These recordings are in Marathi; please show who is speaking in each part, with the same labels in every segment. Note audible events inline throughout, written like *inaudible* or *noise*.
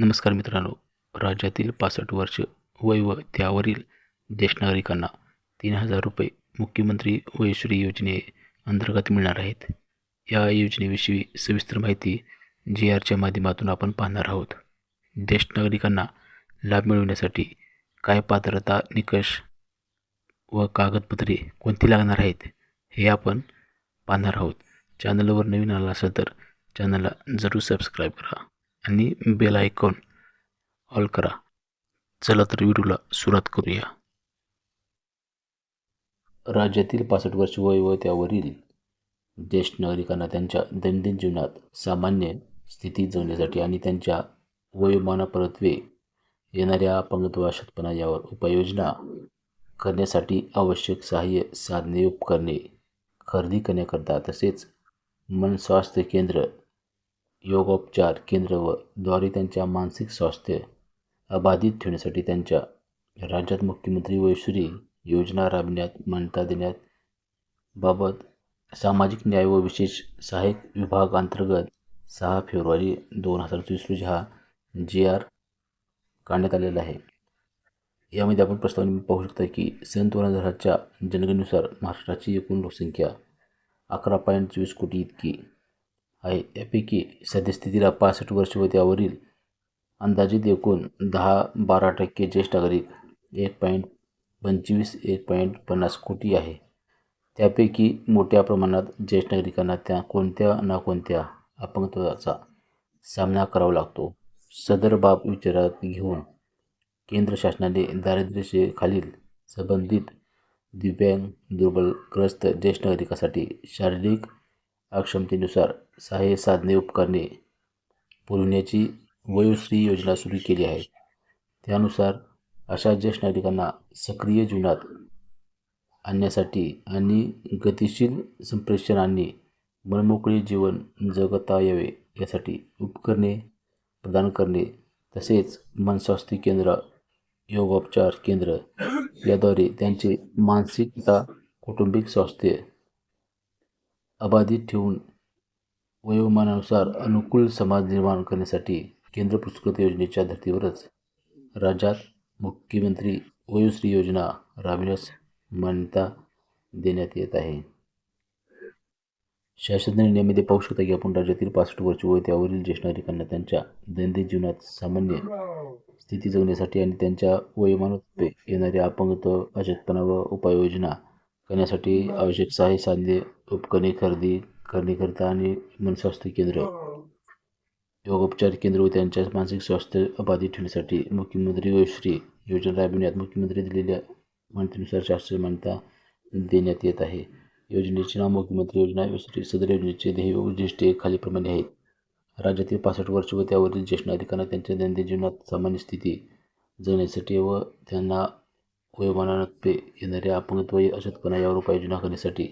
Speaker 1: नमस्कार मित्रांनो राज्यातील पासष्ट वर्ष वय व त्यावरील ज्येष्ठ नागरिकांना तीन हजार रुपये मुख्यमंत्री वयश्री योजनेअंतर्गत मिळणार आहेत या योजनेविषयी सविस्तर माहिती जी आरच्या माध्यमातून आपण पाहणार आहोत ज्येष्ठ नागरिकांना लाभ मिळवण्यासाठी काय पात्रता निकष व कागदपत्रे कोणती लागणार आहेत हे आपण पाहणार आहोत चॅनलवर नवीन आला असेल तर चॅनलला जरूर सबस्क्राईब करा आणि बेल आयकॉन ऑल करा चला तर व्हिडिओला सुरुवात करूया
Speaker 2: राज्यातील पासष्ट वर्ष वय त्यावरील ज्येष्ठ नागरिकांना त्यांच्या दैनंदिन जीवनात सामान्य स्थिती जगण्यासाठी आणि त्यांच्या वयोमानापरत्वे येणाऱ्या अपंगत्व अशक्तपणा यावर उपाययोजना करण्यासाठी आवश्यक सहाय्य साधने उपकरणे खरेदी करण्याकरता तसेच मनस्वास्थ्य केंद्र योगोपचार केंद्र व द्वारे त्यांच्या मानसिक स्वास्थ्य अबाधित ठेवण्यासाठी त्यांच्या राज्यात मुख्यमंत्री वैश्वरी योजना राबण्यात मान्यता देण्यात बाबत सामाजिक न्याय व विशेष सहाय्यक विभागांतर्गत सहा फेब्रुवारी दोन हजार चोवीस रोजी हा जी आर काढण्यात आलेला आहे यामध्ये आपण प्रस्तावने पाहू शकता की सन दोन हजारच्या जनगणनेनुसार महाराष्ट्राची एकूण लोकसंख्या अकरा पॉईंट चोवीस कोटी इतकी आहे यापैकी सद्यस्थितीला पासष्ट वर्ष व त्यावरील अंदाजित एकूण दहा बारा टक्के ज्येष्ठ नागरिक एक पॉईंट पंचवीस एक पॉईंट पन्नास कोटी आहे त्यापैकी मोठ्या प्रमाणात ज्येष्ठ नागरिकांना त्या कोणत्या ना कोणत्या अपंगत्वाचा सामना करावा लागतो सदर बाब विचारात घेऊन केंद्र शासनाने दारिद्र्यशेखालील संबंधित दिव्यांग दुर्बलग्रस्त ज्येष्ठ नागरिकांसाठी शारीरिक अक्षमतेनुसार सहाय्य साधने उपकरणे पुरवण्याची वयोश्री योजना सुरू केली आहे त्यानुसार अशा ज्येष्ठ नागरिकांना सक्रिय जीवनात आणण्यासाठी आणि गतिशील संप्रेषण आणि मनमोकळे जीवन जगता यावे यासाठी उपकरणे प्रदान करणे तसेच मनस्वास्थ्य केंद्र योगोपचार केंद्र याद्वारे त्यांचे मानसिकता कौटुंबिक स्वास्थ्य अबाधित ठेवून वयोमानानुसार अनुकूल समाज निर्माण करण्यासाठी केंद्र पुरस्कृत योजनेच्या धर्तीवरच राज्यात मुख्यमंत्री वयोश्री योजना राबविण्यास मान्यता देण्यात येत आहे शासन नियमित पाहू शकता की आपण राज्यातील पासष्ट वर्ष वय त्यावरील ज्येष्ठ नागरिकांना त्यांच्या दैनंदिन जीवनात सामान्य स्थिती जगण्यासाठी आणि त्यांच्या वयोमानत्वे येणारे अपंगत्व अचेतपणा व उपाययोजना करण्यासाठी आवश्यक सहाय्य साधने उपकरणे खरेदी करण्याकरिता आणि मनस्वास्थ्य केंद्र योगोपचार केंद्र व त्यांच्या मानसिक स्वास्थ्य अबाधित ठेवण्यासाठी मुख्यमंत्री श्री योजना राबविण्यात मुख्यमंत्री दिलेल्या मंत्रीनुसार शास्त्रीय मान्यता देण्यात येत आहे योजनेचे नाव मुख्यमंत्री योजना श्री सदर योजनेचे ध्येय उद्दिष्टे खालीप्रमाणे आहे राज्यातील पासष्ट वर्ष व त्यावरील ज्येष्ठ नागरिकांना त्यांच्या दैनंदिन जीवनात सामान्य स्थिती जगण्यासाठी व त्यांना वयोमानात येणाऱ्या अपंगत्व अशक्तपणा यावर उपाययोजना करण्यासाठी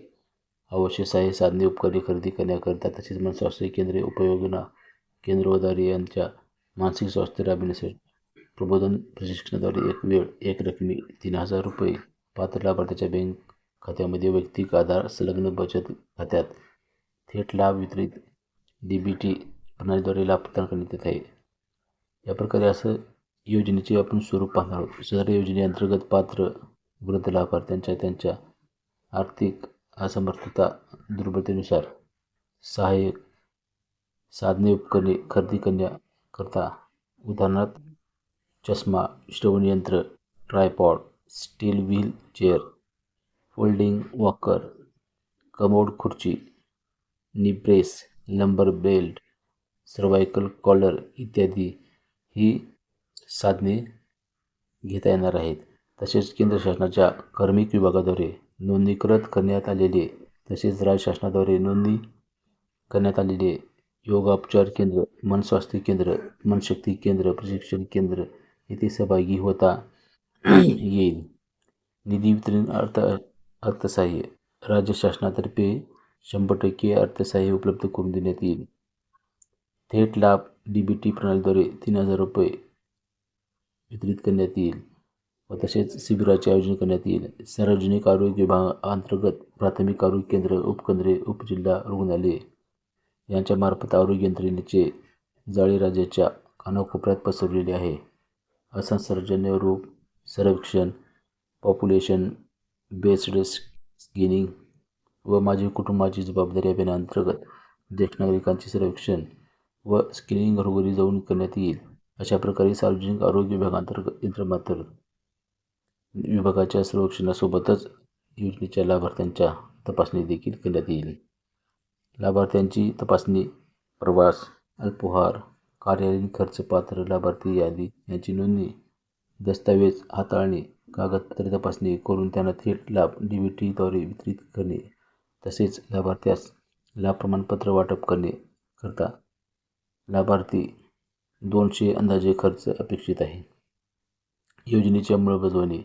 Speaker 2: आवश्यक सहाय्य साधने उपकरणे खरेदी करण्याकरता तसेच मनस्वास्थ्य केंद्रे उपयोजना केंद्र वदारी यांच्या मानसिक स्वास्थ्य राबविण्यासाठी प्रबोधन प्रशिक्षणाद्वारे एक वेळ एक रकमी तीन हजार रुपये पात्र लाभार्थ्याच्या बँक खात्यामध्ये वैयक्तिक आधार संलग्न बचत खात्यात थेट लाभ वितरित डी बी टी प्रणालीद्वारे लाभ प्रदान करण्यात येत आहे या प्रकारे असं योजनेचे आपण स्वरूप पाहणार आहोत सदर योजनेअंतर्गत पात्र वृद्ध लाभार्थ्यांच्या त्यांच्या आर्थिक असमर्थता दुर्बलतेनुसार सहाय्यक साधने उपकरणे खरेदी करण्याकरता उदाहरणार्थ चष्मा श्रवणयंत्र tripod steel wheel chair folding walker commode खुर्ची निब्रेस लंबर बेल्ट सर्वायकल कॉलर इत्यादी ही साधने घेता येणार आहेत तसेच केंद्र शासनाच्या कर्मिक विभागाद्वारे नोंदणीकृत करण्यात आलेले तसेच राज्य शासनाद्वारे नोंदणी करण्यात आलेले योगोपचार योगापचार केंद्र मन स्वास्थ्य केंद्र मनशक्ती केंद्र प्रशिक्षण केंद्र येथे सहभागी होता *clears throat* येईल निधी वितरण अर्थ अर्थसहाय्य राज्य शासनातर्फे शंभर टक्के अर्थसहाय्य उपलब्ध करून देण्यात येईल थेट लाभ डी बी टी प्रणालीद्वारे तीन हजार रुपये वितरित करण्यात येईल व तसेच शिबिराचे आयोजन करण्यात येईल सार्वजनिक आरोग्य विभाग अंतर्गत प्राथमिक आरोग्य केंद्र उपकेंद्रे उपजिल्हा रुग्णालये यांच्यामार्फत आरोग्य यंत्रणेचे जाळे राज्याच्या कानाकोपऱ्यात पसरलेले आहे असंसर्जन्य रोग सर्वेक्षण पॉप्युलेशन बेस्ड स्किनिंग व माझी कुटुंबाची जबाबदारी अभियानाअंतर्गत ज्येष्ठ नागरिकांचे सर्वेक्षण व स्क्रीनिंग घरोघरी जाऊन करण्यात येईल अशा प्रकारे सार्वजनिक आरोग्य विभागांतर्गत यंत्रमार्फत विभागाच्या सर्वेक्षणासोबतच योजनेच्या लाभार्थ्यांच्या तपासणी देखील करण्यात येईल लाभार्थ्यांची तपासणी प्रवास अल्पोहार कार्यालयीन खर्च पात्र लाभार्थी यादी यांची नोंदणी दस्तावेज हाताळणे कागदपत्रे तपासणी करून त्यांना थेट लाभ डी बी टीद्वारे वितरित करणे तसेच लाभार्थ्यास लाभ प्रमाणपत्र वाटप करणे करता लाभार्थी दोनशे अंदाजे खर्च अपेक्षित आहे योजनेची अंमलबजावणी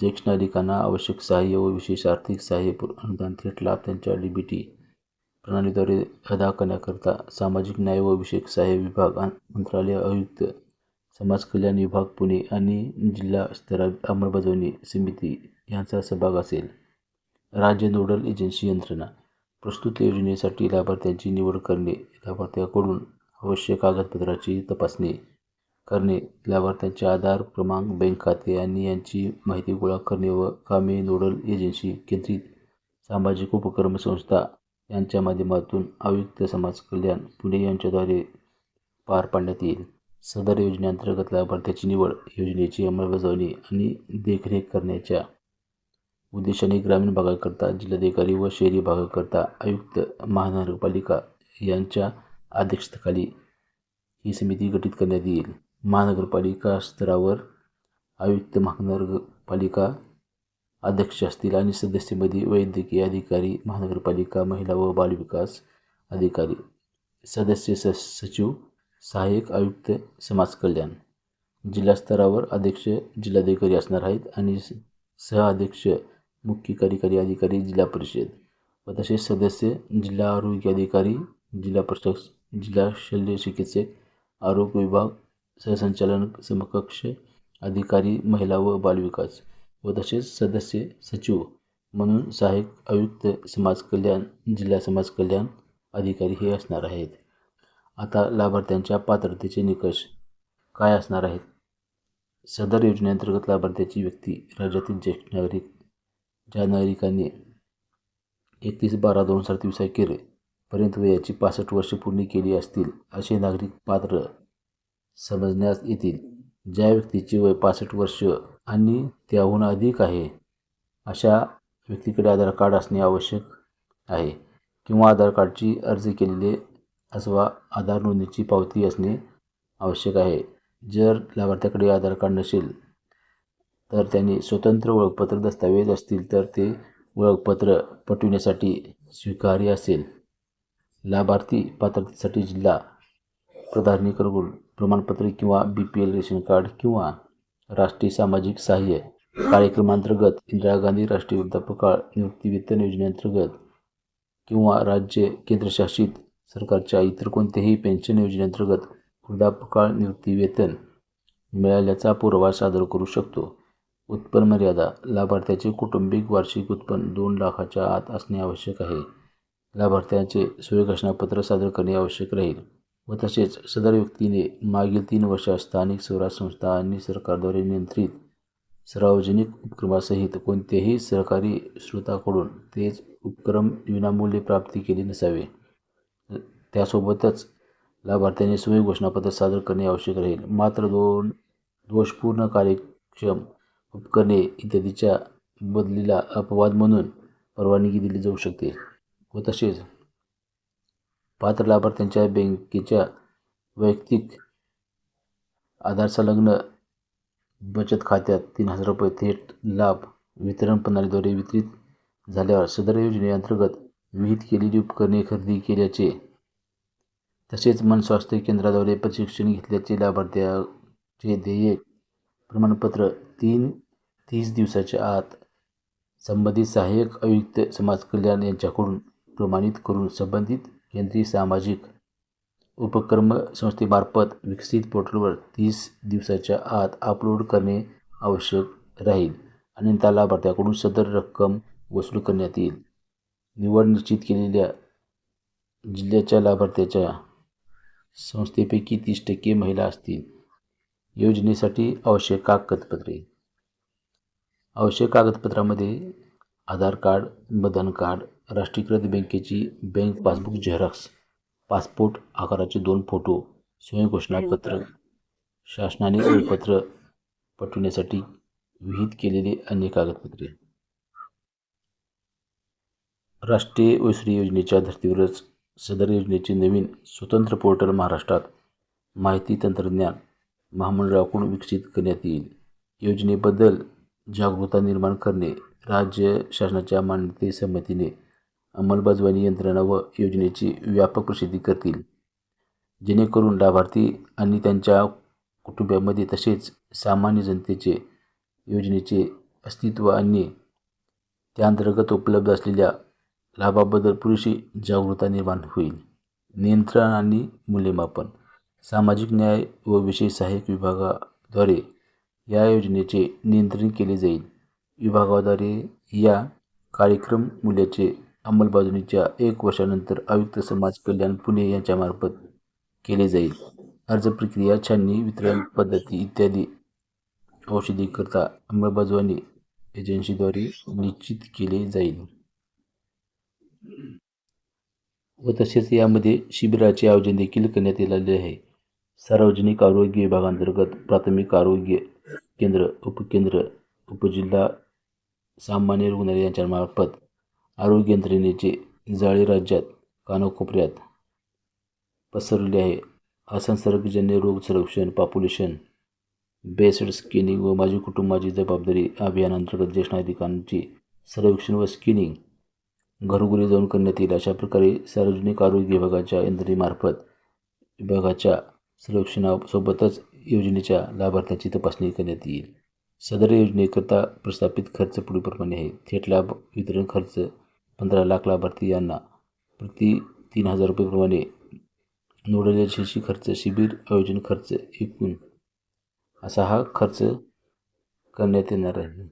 Speaker 2: ज्येष्ठ नागरिकांना आवश्यक सहाय्य व विशेष आर्थिक सहाय्य अनुदान थेट लाभ त्यांच्या डी बी टी प्रणालीद्वारे अदा करण्याकरता सामाजिक न्याय व विशेष सहाय्य विभाग मंत्रालय आयुक्त समाज कल्याण विभाग पुणे आणि जिल्हा स्तरा अंमलबजावणी समिती यांचा सहभाग असेल राज्य नोडल एजन्सी यंत्रणा प्रस्तुत योजनेसाठी लाभार्थ्यांची निवड करणे लाभार्थ्याकडून आवश्यक कागदपत्राची तपासणी करणे, लाभार्थ्यांचे आधार क्रमांक, बँक खाते आणि यांची माहिती गोळा करणे व कामे नोडल एजन्सी, केंद्रित सामाजिक उपक्रम संस्था यांच्या माध्यमातून आयुक्त समाज कल्याण पुणे यांच्याद्वारे पार पाडण्यात येईल. सदर योजनेअंतर्गत लाभार्थ्याची निवड, योजनेची अंमलबजावणी आणि देखरेख करण्याच्या उद्देशाने ग्रामीण भागाकरता जिल्हाधिकारी व शहरी भागाकरता आयुक्त, महानगरपालिका यांच्या अध्यक्षतेखाली ही समिती गठीत करण्यात येईल. महानगरपालिका स्तरावर आयुक्त महानगरपालिका अध्यक्ष असतील आणि सदस्यमध्ये वैद्यकीय अधिकारी महानगरपालिका महिला व बालविकास अधिकारी सदस्य स सचिव सहाय्यक आयुक्त समाज कल्याण जिल्हास्तरावर अध्यक्ष जिल्हाधिकारी असणार आहेत आणि सहअध्यक्ष मुख्य कार्यकारी अधिकारी जिल्हा परिषद व तसेच सदस्य जिल्हा आरोग्य अधिकारी जिल्हा प्रशास जिल्हा शल्य चिकित्सक आरोग्य विभाग सहसंचालन समकक्ष अधिकारी महिला व बालविकास व तसेच सदस्य सचिव म्हणून सहाय्यक आयुक्त समाज कल्याण जिल्हा समाज कल्याण अधिकारी हे असणार आहेत आता लाभार्थ्यांच्या पात्रतेचे निकष काय असणार आहेत सदर योजनेअंतर्गत लाभार्थ्याची व्यक्ती राज्यातील ज्येष्ठ नागरिक ज्या नागरिकांनी एकतीस बारा दोन हजार तेवीस केले पर्यंत वयाची पासष्ट वर्षे पूर्ण केली असतील असे नागरिक पात्र समजण्यात येतील ज्या व्यक्तीचे वय पासष्ट वर्ष आणि त्याहून अधिक आहे अशा व्यक्तीकडे आधार कार्ड असणे आवश्यक आहे किंवा आधार कार्डची अर्ज केलेले अथवा आधार नोंदणीची पावती असणे आवश्यक आहे जर लाभार्थ्याकडे आधार कार्ड नसेल तर त्यांनी स्वतंत्र ओळखपत्र दस्तावेज असतील तर ते ओळखपत्र पटविण्यासाठी स्वीकार्य असेल लाभार्थी पात्रतेसाठी जिल्हा प्राधान्यक्रगुण प्रमाणपत्र किंवा B P L ration card किंवा राष्ट्रीय सामाजिक सहाय्य कार्यक्रमांतर्गत इंदिरा गांधी राष्ट्रीय वृद्धापकाळ निवृत्ती वेतन योजनेअंतर्गत किंवा राज्य केंद्रशासित सरकारच्या इतर कोणत्याही पेन्शन योजनेअंतर्गत वृद्धापकाळ निवृत्ती वेतन मिळाल्याचा पुरावा सादर करू शकतो उत्पन्न मर्यादा लाभार्थ्याचे कुटुंबिक वार्षिक उत्पन्न दोन लाखाच्या आत असणे आवश्यक आहे लाभार्थ्याचे सूर्यघोषणापत्र सादर करणे आवश्यक राहील व तसेच सदर व्यक्तीने मागील तीन वर्षात स्थानिक स्वराज संस्था आणि सरकारद्वारे नियंत्रित सार्वजनिक उपक्रमासहित कोणत्याही सरकारी स्रोताकडून तेच उपक्रम विनामूल्य प्राप्ती केली नसावे त्यासोबतच लाभार्थ्याने स्वयं घोषणापत्र सादर करणे आवश्यक राहील मात्र दोन दोषपूर्ण कार्यक्षम उपकरणे इत्यादीच्या बदलीला अपवाद म्हणून परवानगी दिली जाऊ शकते व तसेच पात्र लाभार्थ्यांच्या बँकेच्या वैयक्तिक आधार संलग्न बचत खात्यात तीन हजार रुपये थेट लाभ वितरण प्रणालीद्वारे वितरित झाल्यावर सदर योजनेअंतर्गत विहित केलेली उपकरणे खरेदी केल्याचे तसेच मन स्वास्थ्य केंद्राद्वारे प्रशिक्षण घेतल्याचे लाभार्थ्याचे ध्येय प्रमाणपत्र तीन तीस दिवसाच्या आत संबंधित सहाय्यक आयुक्त समाज कल्याण यांच्याकडून प्रमाणित करून संबंधित केंद्रीय सामाजिक उपक्रम संस्थेमार्फत विकसित पोर्टलवर तीस दिवसाच्या आत अपलोड करणे आवश्यक राहील आणि त्या लाभार्थ्याकडून सदर रक्कम वसूल करण्यात येईल निवड निश्चित केलेल्या जिल्ह्याच्या लाभार्थ्याच्या संस्थेपैकी तीस टक्के महिला असतील योजनेसाठी आवश्यक कागदपत्रे आवश्यक कागदपत्रामध्ये आधार कार्ड मदन कार्ड राष्ट्रीयकृत बँकेची बँक पासबुक झेरॉक्स पासपोर्ट आकाराचे दोन फोटो स्वयंघोषणापत्र शासनाने पत्र पटवण्यासाठी विहित केलेले अन्य कागदपत्रे राष्ट्रीय वैश्री योजनेच्या धर्तीवरच सदर योजनेचे नवीन स्वतंत्र पोर्टल महाराष्ट्रात माहिती तंत्रज्ञान महामंडळाकडून विकसित करण्यात येईल योजनेबद्दल जागरूकता निर्माण करणे राज्य शासनाच्या मान्यते समितीने अंमलबजावणी यंत्रणा व योजनेची व्यापक प्रसिद्धी करतील जेणेकरून लाभार्थी आणि त्यांच्या कुटुंबामध्ये तसेच सामान्य जनतेचे योजनेचे अस्तित्व आणि त्याअंतर्गत उपलब्ध असलेल्या लाभाबद्दल पुरेशी जागरूकता निर्माण होईल नियंत्रण आणि मूल्यमापन सामाजिक न्याय व विशेष सहाय्यक विभागाद्वारे या योजनेचे नियंत्रण केले जाईल विभागाद्वारे या कार्यक्रम मूल्याचे अंमलबजावणीच्या एक वर्षानंतर आयुक्त समाज कल्याण पुणे यांच्यामार्फत केले जाईल अर्ज प्रक्रिया छाननी वितरण पद्धती इत्यादी औषधीकरता अंमलबजावणी एजन्सीद्वारे निश्चित केले जाईल व तसेच यामध्ये शिबिराचे आयोजन देखील करण्यात आले आहे सार्वजनिक आरोग्य विभागांतर्गत प्राथमिक आरोग्य केंद्र उपकेंद्र उपजिल्हा सामान्य रुग्णालय मार्फत आरोग्य यंत्रणेचे जाळे राज्यात कानाकोपऱ्यात पसरले आहे हा रोग संरक्षण पॉप्युलेशन बेस्ड स्किनिंग व माझी कुटुंबाची जबाबदारी अभियानांतर्गत ज्येष्ठ नागरिकांची सर्वेक्षण व स्किनिंग घरोघरी जाऊन करण्यात येईल अशा प्रकारे सार्वजनिक आरोग्य विभागाच्या यंत्रणेमार्फत विभागाच्या सर्वेक्षणासोबतच योजनेच्या लाभार्थ्यांची तपासणी करण्यात येईल सदर योजनेकरता प्रस्थापित खर्च पुढीलप्रमाणे आहे थेट लाभ वितरण खर्च पंधरा लाख लाभार्थी यांना प्रति तीन हजार रुपयेप्रमाणे नोडल शिशी खर्च शिबिर आयोजन खर्च एकूण असा हा खर्च करण्यात येणार आहे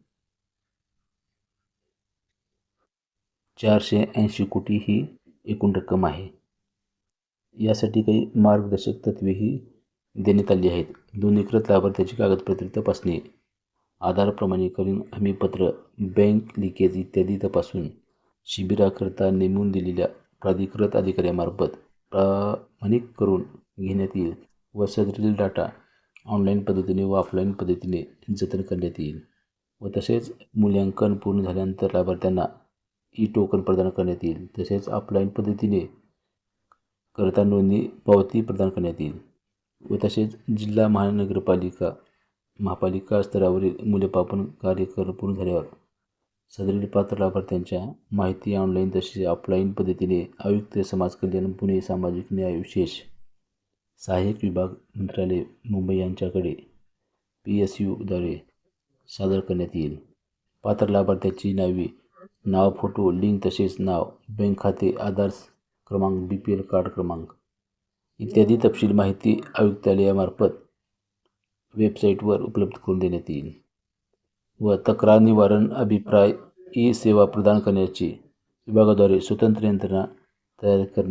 Speaker 2: चारशे ऐंशी कोटी ही एकूण रक्कम आहे यासाठी काही मार्गदर्शक तत्वेही देण्यात आली आहेत नोंदणीकृत लाभार्थ्याची कागदपत्रे तपासणे आधार प्रमाणीकरण हमीपत्र बँक लिकेज इत्यादी तपासून शिबिराकरता नेमून दिलेल्या प्राधिकृत अधिकाऱ्यामार्फत प्रामाणिक करून घेण्यात येईल व सदरील डाटा ऑनलाईन पद्धतीने व ऑफलाईन पद्धतीने जतन करण्यात येईल व तसेच मूल्यांकन पूर्ण झाल्यानंतर लाभार्थ्यांना ई टोकन प्रदान करण्यात येईल तसेच ऑफलाईन पद्धतीने करता नोंदणी पावती प्रदान करण्यात येईल व तसेच जिल्हा महानगरपालिका महापालिका स्तरावरील मूल्यपापन कार्य कर पूर्ण झाल्यावर सदरील पात्र लाभार्थ्यांच्या माहिती ऑनलाईन तसेच ऑफलाईन पद्धतीने आयुक्त समाज कल्याण पुणे सामाजिक न्याय विशेष सहाय्यक विभाग मंत्रालय मुंबई यांच्याकडे पी एस यूद्वारे सादर करण्यात येईल पात्र लाभार्थ्याची नावे नाव फोटो लिंक तसेच नाव बँक खाते आधार क्रमांक बी पी एल कार्ड क्रमांक इत्यादी तपशील माहिती आयुक्तालयामार्फत वेबसाईटवर उपलब्ध करून देण्यात येईल व तक्रार निवारण अभिप्राय ई सेवा प्रदान करण्याची विभागाद्वारे स्वतंत्र यंत्रणा तयार करणे